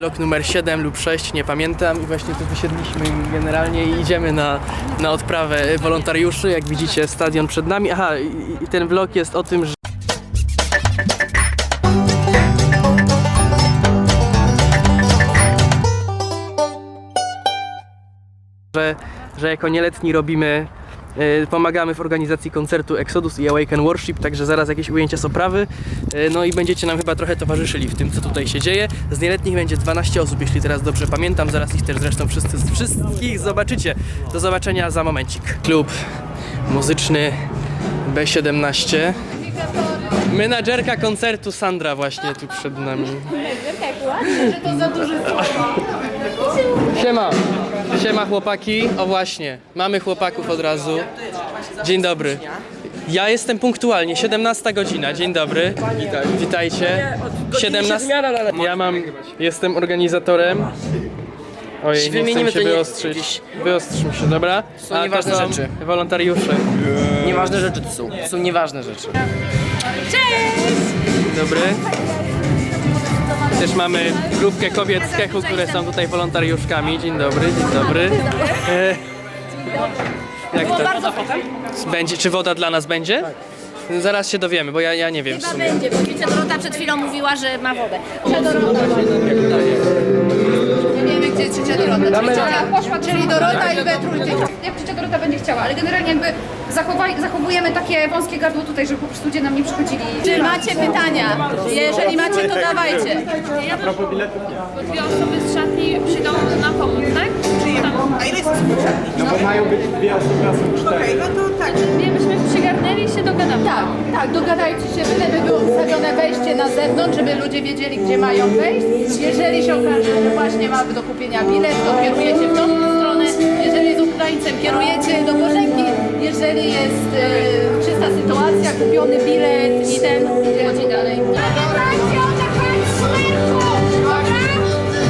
Blok numer 7 lub 6, nie pamiętam i właśnie tu wysiedliśmy generalnie i idziemy na, na odprawę wolontariuszy. Jak widzicie stadion przed nami. Aha, i, ten vlog jest o tym, że że, że jako nieletni robimy, pomagamy w organizacji koncertu Exodus i Awaken Worship, także zaraz jakieś ujęcia z oprawy, e, no i będziecie nam chyba trochę towarzyszyli w tym, co tutaj się dzieje. Z nieletnich będzie 12 osób, jeśli teraz dobrze pamiętam, zaraz ich też zresztą wszyscy, wszystkich zobaczycie. Do zobaczenia za momencik. Klub muzyczny B17. Menadżerka koncertu Sandra właśnie tu przed nami. Siema. Siema chłopaki. O właśnie, mamy chłopaków od razu. Dzień dobry. Ja jestem punktualnie, 17 godzina. Dzień dobry. Witaj. Witajcie. 17. Ja mam, jestem organizatorem. Ojej, nie chcę się to nie- wyostrzyć. Wyostrzmy się, dobra? są to nieważne są rzeczy. Wolontariusze. Nieważne rzeczy to są. To są nieważne rzeczy. Dzień dobry. Też mamy grupkę kobiet z Kechu, które są tutaj wolontariuszkami. Dzień dobry, dzień dobry. E, jak to? Będzie, czy woda dla nas będzie? Zaraz się dowiemy, bo ja, ja nie wiem w Chyba sumie. będzie, bo Dorota przed chwilą mówiła, że ma wodę. Dorota. Nie wiemy, gdzie jest Dorota. Czyli ciocia poszła, czyli Dorota i we trójkę. Jak trzecia Dorota będzie chciała, ale generalnie jakby zachowaj, zachowujemy takie wąskie gardło tutaj, żeby po prostu ludzie nam nie przychodzili. Czy macie pytania? Jeżeli macie, to dawajcie. Bo dwie osoby z szatni przyjdą na pomoc, tak? No bo mają być dwie osoby, a są cztery. Nie, byśmy przygarnęli i się dogadamy. Tak, tak, dogadajcie się, byle by było ustawione wejście na zewnątrz, żeby ludzie wiedzieli, gdzie mają wejść. Jeżeli się okaże, że właśnie mamy do kupienia bilet, to kierujecie w tą Ukraińcem, kierujecie do Bożenki. Jeżeli jest e, czysta sytuacja, kupiony bilet i ten, chodzi dalej. Pamiętajcie o zachęcie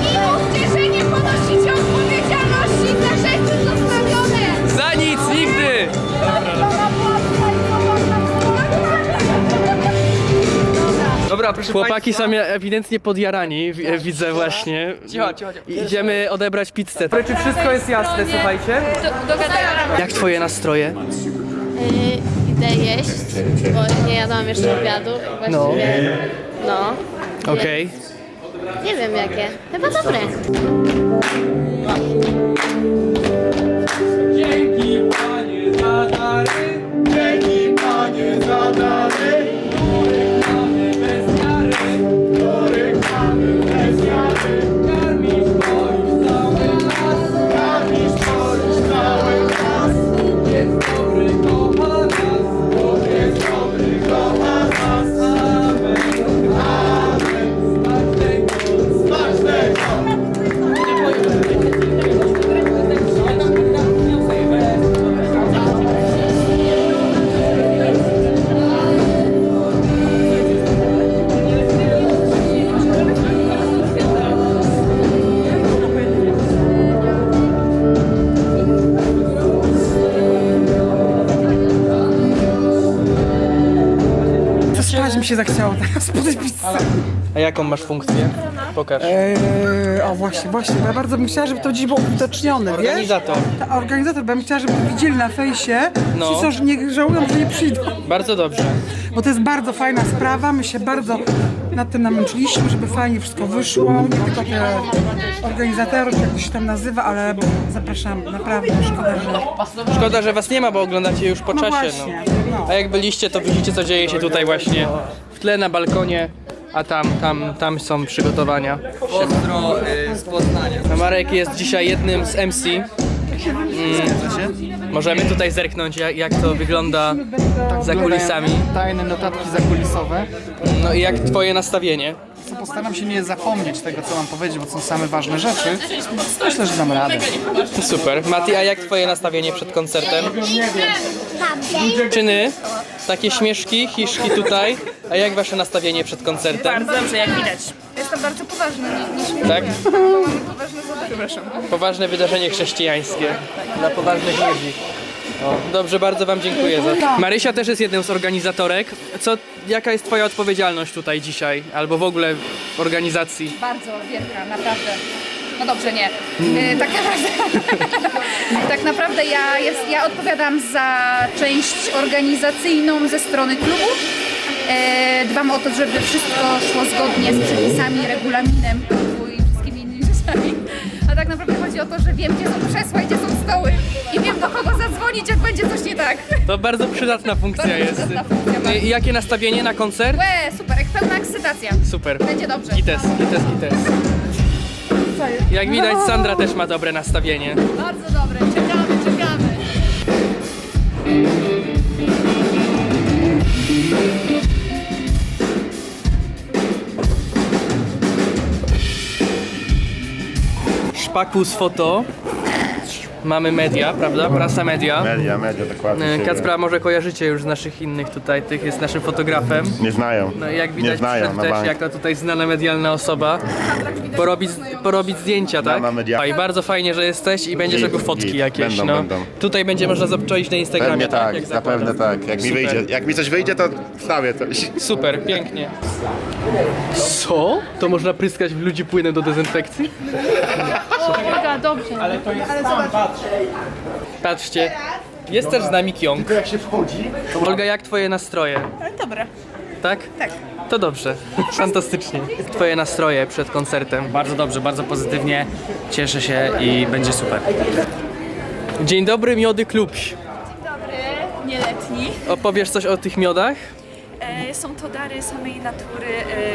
i mówcie, że nie ponosicie odpowiedzialności za rzeczy zostawione. Za nic, nigdy! Dobra, proszę Chłopaki są ewidentnie podjarani, wi- widzę właśnie. Cicho, cicho, cicho. I idziemy odebrać pizzę. Czy wszystko jest jasne, słuchajcie? Dogadamy. Jak twoje nastroje? Idę jeść, bo nie jadłam jeszcze obiadu. i No. Właściwie, no. Okej. Nie wiem jakie. Chyba dobre. Dzięki panie za dary, dzięki panie za dary, się zachciało teraz po tej pizzce. A jaką masz funkcję? Pokaż. Eee, o właśnie, właśnie, bo ja bardzo bym chciała, żeby to dziś było uwidocznione, wiesz? Organizator. Ta, organizator, bo ja bym chciała, żeby to widzieli na fejsie. No. Ci, co że nie żałują, że nie przyjdą. Bardzo dobrze. Bo to jest bardzo fajna sprawa, my się bardzo nad tym namęczyliśmy, żeby fajnie wszystko wyszło. Nie tylko te organizatorów, jak to się tam nazywa, ale zapraszam, naprawdę, szkoda, że... Szkoda, że was nie ma, bo oglądacie już po No czasie. właśnie, no. A jak byliście, to widzicie, co dzieje się tutaj właśnie w tle na balkonie, a tam, tam, tam są przygotowania. Pozdro y, z Poznania. A Marek jest dzisiaj jednym z MC. Mm. Możemy tutaj zerknąć, jak, jak to wygląda za kulisami. Tajne notatki zakulisowe. No i jak twoje nastawienie? Postaram się nie zapomnieć tego, co mam powiedzieć, bo to są same ważne rzeczy. Myślę, że dam radę. Super. Mati, a jak twoje nastawienie przed koncertem? Czyny? Takie śmieszki, hiszki tutaj. A jak wasze nastawienie przed koncertem? Dobrze, jak widać. Jestem bardzo poważny, nie, nie Tak? poważne zadanie. Poważne wydarzenie chrześcijańskie dla poważnych ludzi. O, dobrze, bardzo wam dziękuję za. Marysia też jest jedną z organizatorek. Co jaka jest twoja odpowiedzialność tutaj dzisiaj? Albo w ogóle w organizacji? Bardzo wielka, naprawdę. No dobrze, nie. Y, tak naprawdę, tak naprawdę ja, jest, ja odpowiadam za część organizacyjną ze strony klubu. E, dbam o to, żeby wszystko szło zgodnie z przepisami, regulaminem klubu i wszystkimi innymi rzeczami. A tak naprawdę chodzi o to, że wiem, gdzie są krzesła i gdzie są stoły. I wiem, do kogo zadzwonić, jak będzie coś nie tak. To bardzo przydatna funkcja Bardzo jest. przydatna funkcja, bardzo. I jakie nastawienie na koncert? Łe, super, jak pełna ekscytacja. Super. Będzie dobrze. Gites, gites, gites. Jak widać, Sandra też ma dobre nastawienie. Bardzo dobre, czekamy, czekamy. Szpakus foto. Mamy media, prawda? Prasa media. Media, media, dokładnie. E. Kacpra może kojarzycie już z naszych innych tutaj, tych jest naszym fotografem. Nie znają. No i jak nie widać znają przyszedł na też bank. jako tutaj znana medialna osoba. Porobić, porobić zdjęcia, tak? A i bardzo fajnie, że jesteś i będziesz robił fotki jakieś. Będą, no. będą. Tutaj będzie można zobaczyć na Instagramie, Pewnie tak, Jak zapewne tak. Jak mi Super. wyjdzie, jak mi coś wyjdzie, to wstawię coś. Super, pięknie. Co? To można pryskać w ludzi płynem do dezynfekcji? Uwaga, dobrze. Patrzcie, jest też z nami Kiong. jak się wchodzi. Olga, jak twoje nastroje? Dobre. Tak? Tak. To dobrze, fantastycznie. Twoje nastroje przed koncertem. Bardzo dobrze, bardzo pozytywnie. Cieszę się i będzie super. Dzień dobry, Miody Klub. Nieletni. Opowiesz coś o tych miodach? E, Są to dary samej natury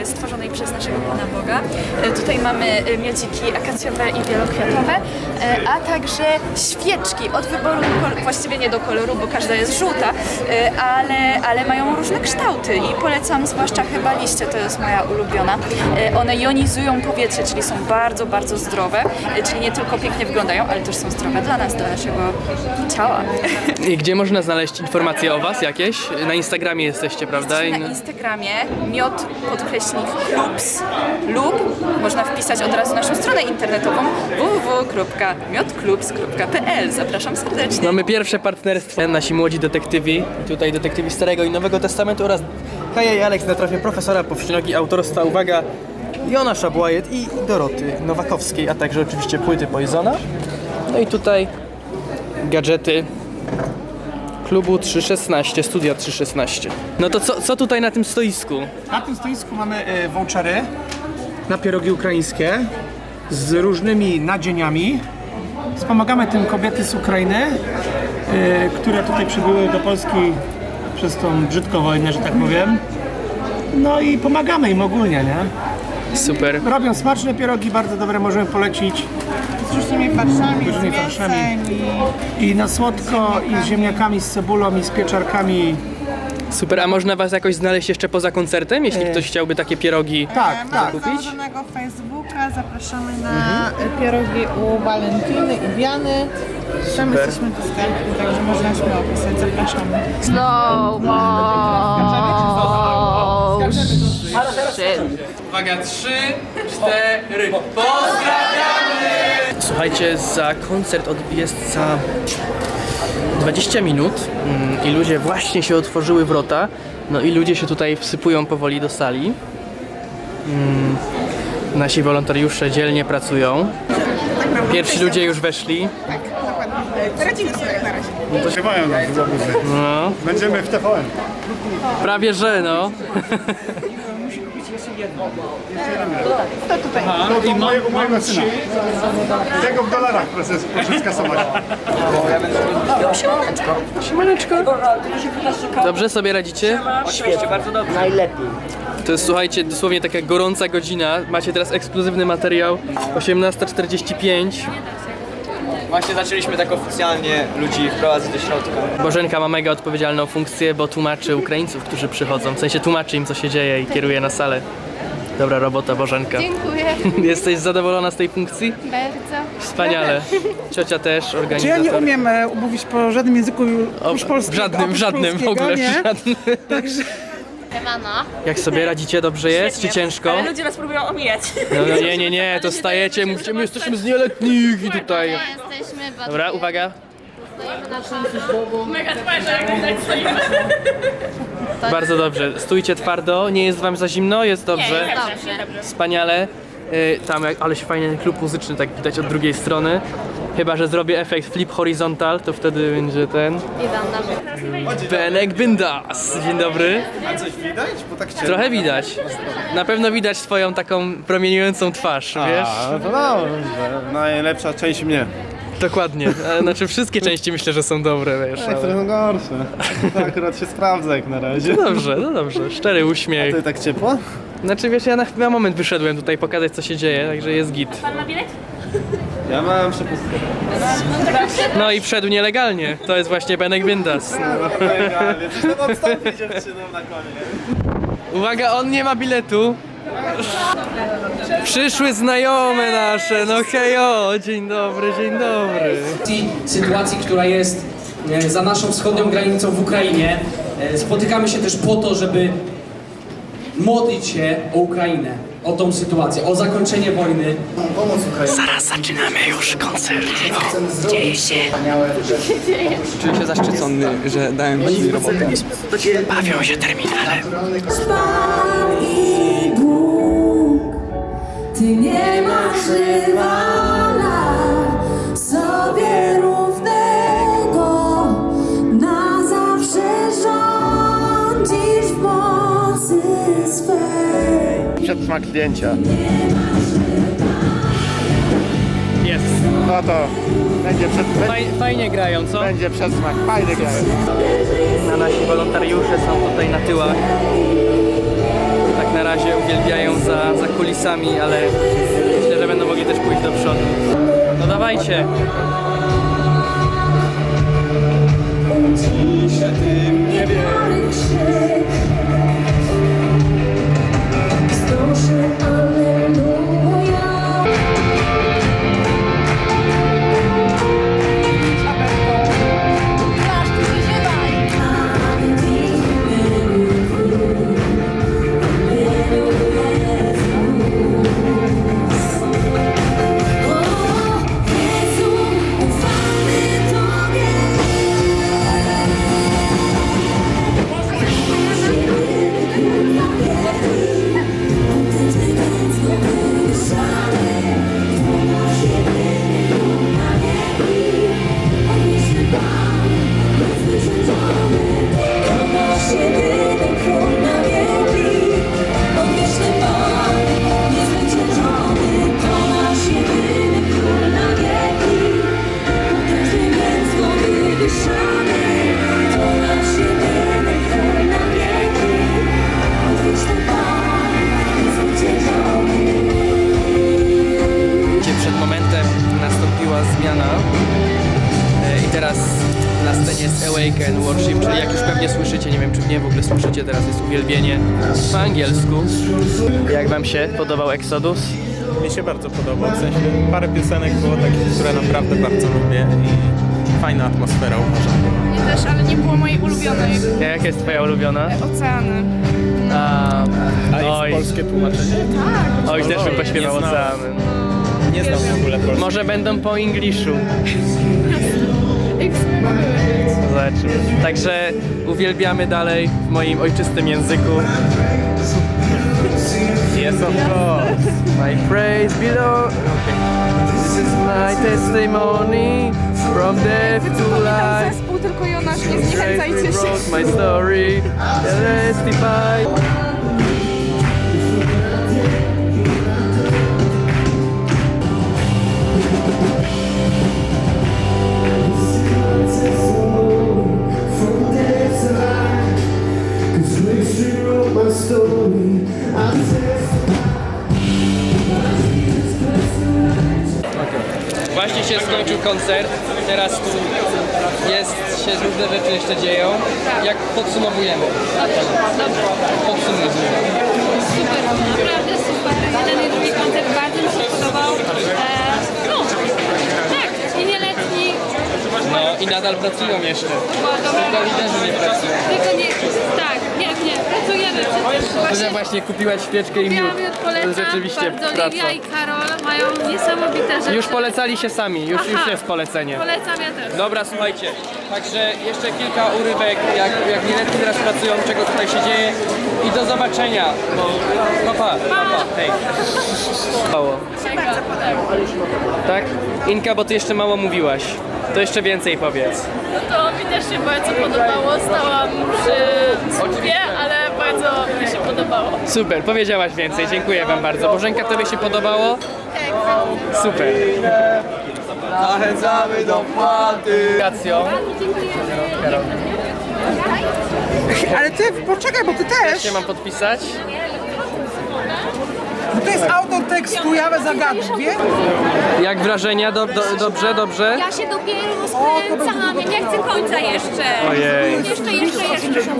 e, stworzonej przez naszego Pana Boga. E, Tutaj mamy miodziki akacjowe i wielokwiatowe, a także świeczki od wyboru, właściwie nie do koloru, bo każda jest żółta, ale, ale mają różne kształty i polecam zwłaszcza chyba liście, to jest moja ulubiona. One jonizują powietrze, czyli są bardzo, bardzo zdrowe, czyli nie tylko pięknie wyglądają, ale też są zdrowe dla nas, dla naszego ciała. I gdzie można znaleźć informacje o was jakieś? Na Instagramie jesteście, prawda? I Na Instagramie miod podkreśnik klubs lub można wpisać od razu naszą stronę internetową www.miodklubs.pl. Zapraszam serdecznie. Mamy pierwsze partnerstwo. Nasi młodzi detektywi, tutaj detektywi Starego i Nowego Testamentu oraz Kaja i Aleks na trafie profesora Powścinogi, autorstwa, uwaga, Jona Szabłajet i Doroty Nowakowskiej, a także oczywiście płyty Poisona. No i tutaj gadżety klubu 316, studia 316. No to co, co tutaj na tym stoisku? Na tym stoisku mamy e, vouchery na pierogi ukraińskie z różnymi nadzieniami. Wspomagamy tym kobiety z Ukrainy, e, które tutaj przybyły do Polski przez tą brzydką wojnę, że tak powiem. No i pomagamy im ogólnie, nie? Super. Robią smaczne pierogi, bardzo dobre, możemy polecić. Z różnymi farszami, Z różnymi z farszami. i... I na słodko, i z ziemniakami, z cebulą, i z pieczarkami. Super, a można was jakoś znaleźć jeszcze poza koncertem, jeśli ktoś chciałby takie pierogi Tak, tak. kupić? założonego Facebooka zapraszamy na pierogi u Walentyny i Diany. Tam jesteśmy dostępni, także można śmiało pisać, zapraszamy. Slow Uwaga, trzy, cztery. Pozdrawiamy! Słuchajcie, za koncert jest za 20 minut mm, i ludzie właśnie się otworzyły wrota. No i ludzie się tutaj wsypują powoli do sali. Mm, Nasi wolontariusze dzielnie pracują. Pierwsi ludzie już weszli. Radzimy sobie jak na razie. To się mają na obozy. No, Będziemy w TVN. prawie że no. No to moje, u mojego syna. Tego w dolarach proszę, proszę skasować. Siemaneczko. Dobrze sobie radzicie? Oczywiście, bardzo dobrze. Najlepiej. To jest, słuchajcie, dosłownie taka gorąca godzina. Macie teraz ekskluzywny materiał. 18.45. Właśnie zaczęliśmy tak oficjalnie ludzi wprowadzać do środka. Bożenka ma mega odpowiedzialną funkcję, bo tłumaczy Ukraińców, którzy przychodzą. W sensie tłumaczy im, co się dzieje i kieruje na salę. Dobra robota, Bożenka. Dziękuję Jesteś zadowolona z tej funkcji? bardzo. Wspaniale. Ciocia też, Czy ja organizator. nie umiem e, umówić po żadnym języku oprócz polskiego? w żadnym, w oprócz żadnym w polskiego, ogóle, w nie? żadnym. Siemano. Jak sobie radzicie? Dobrze jest? Czy ciężko? Ale ludzie nas próbują omijać. No, no nie, nie, nie, to stajecie, mówicie, my jesteśmy z nieletnich i tutaj. Nie jesteśmy bardzo... Dobra, uwaga. Bardzo dobrze. Stójcie twardo, nie jest wam za zimno, jest dobrze. Dobrze. Wspaniale. Y, Tam, jak- ale się fajny klub muzyczny, tak widać od drugiej strony. Chyba, że zrobię efekt flip horizontal, to wtedy będzie ten. Na Benek Bindas. Dzień dobry. A coś widać? Bo tak cię... Trochę widać. Na pewno widać twoją taką promieniującą twarz, wiesz? A, no to dobrze. Najlepsza część mnie. Dokładnie. E, Znaczy wszystkie części myślę, że są dobre, wiesz. Niektóre Ale... są gorsze. To akurat się sprawdza jak na razie. Dobrze, no dobrze. Szczery uśmiech. To tak ciepło? Znaczy wiesz, ja na, na moment wyszedłem tutaj pokazać co się dzieje, także jest git. Ja mam przepustkę. No i wszedł nielegalnie. To jest właśnie Benek Bindas. No legalnie. Coś tam odstąpi dziewczyną na koniec. Uwaga, on nie ma biletu. Przyszły znajome nasze, no hejo, dzień dobry, dzień dobry. sytuacji, sytuacji, która jest e, za naszą wschodnią granicą w Ukrainie. E, Spotykamy się też po to, żeby modlić się o Ukrainę, o tą sytuację, o zakończenie wojny. Zaraz zaczynamy już koncert. Czuję się zaszczycony, że dałem ci robotę. Bawią się terminalem. Ty nie masz rywala, sobie równego, na zawsze rządzisz w mocy swej. Przedsmak zdjęcia. Jest. No to będzie, przed, Faj, fajnie grają, co? będzie przedsmak. Fajny grają. A nasi wolontariusze są tutaj na tyłach. Na razie uwielbiają za, za kulisami, ale myślę, że będą mogli też pójść do przodu. No dawajcie. Jak wam się podobał Exodus? Mi się bardzo podobał, w sensie parę piosenek było takich, które naprawdę bardzo lubię i fajna atmosfera uważam. Nie też, ale nie było mojej ulubionej. Jaka jest twoja ulubiona? Oceany. A, A jest oj, polskie tłumaczenie? oj też bym Nie pośpiewał oceany. Nie znam w ogóle polskiego. Może będą po mogły być. Zobaczymy. Także uwielbiamy dalej w moim ojczystym języku. My praise below. Okay. This is my testimony from death to life. Zespół, tylko Jonasz, nie Grace zniechęcajcie się. wrote my story. Testify. Właśnie się skończył koncert. Teraz tu jest się różne rzeczy jeszcze dzieją. Jak podsumowujemy? Podsumujemy. Super, naprawdę super. Jeden i drugi koncert bardzo mi się podobał. E, no, tak, i nieletni, No i nadal pracują jeszcze. Tylko liderzy nie pracują. Tylko nie, tak, nie, nie, pracujemy przecież. To, że Właśnie właśnie kupiłaś świeczkę i miód. Polecam jest rzeczywiście bardzo. praca. Livia i Karol mają niesamowite że- Już polecali się sami, już, już jest polecenie. Polecam ja też. Dobra, słuchajcie, także jeszcze kilka urywek, jak, jak nieletni teraz pracują, czego tutaj się dzieje i do zobaczenia. No, papa, papa, hej. Mało. Tak? Inka, bo ty jeszcze mało mówiłaś. To jeszcze więcej powiedz. To mi też się bardzo podobało. Stałam przy słupie, ale bardzo podobało. Super, powiedziałaś więcej, dziękuję wam bardzo. Bożenka, tobie się podobało? Super. Zachęcamy do płaty! Kacjo. Ale ty, poczekaj, bo ty też. się mam podpisać? Bo to jest autor tekstu, ja zagadnę, wie? Jak wrażenia? Do, do, dobrze, dobrze? Ja się dopiero rozkręcam, nie chcę końca jeszcze. Ojej. Jeszcze, jeszcze, jeszcze.